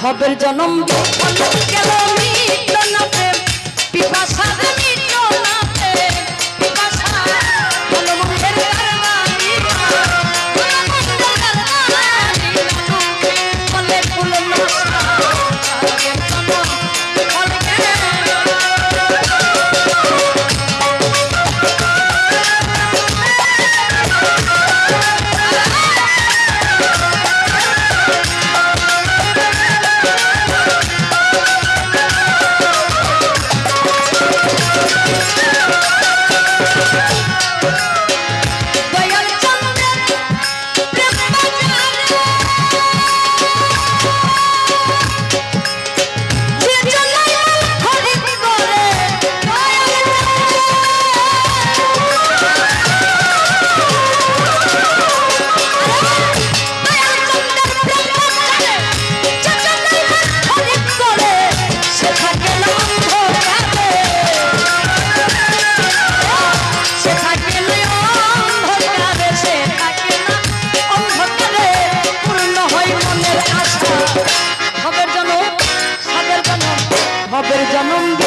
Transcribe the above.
ভবের জনম গেল জনম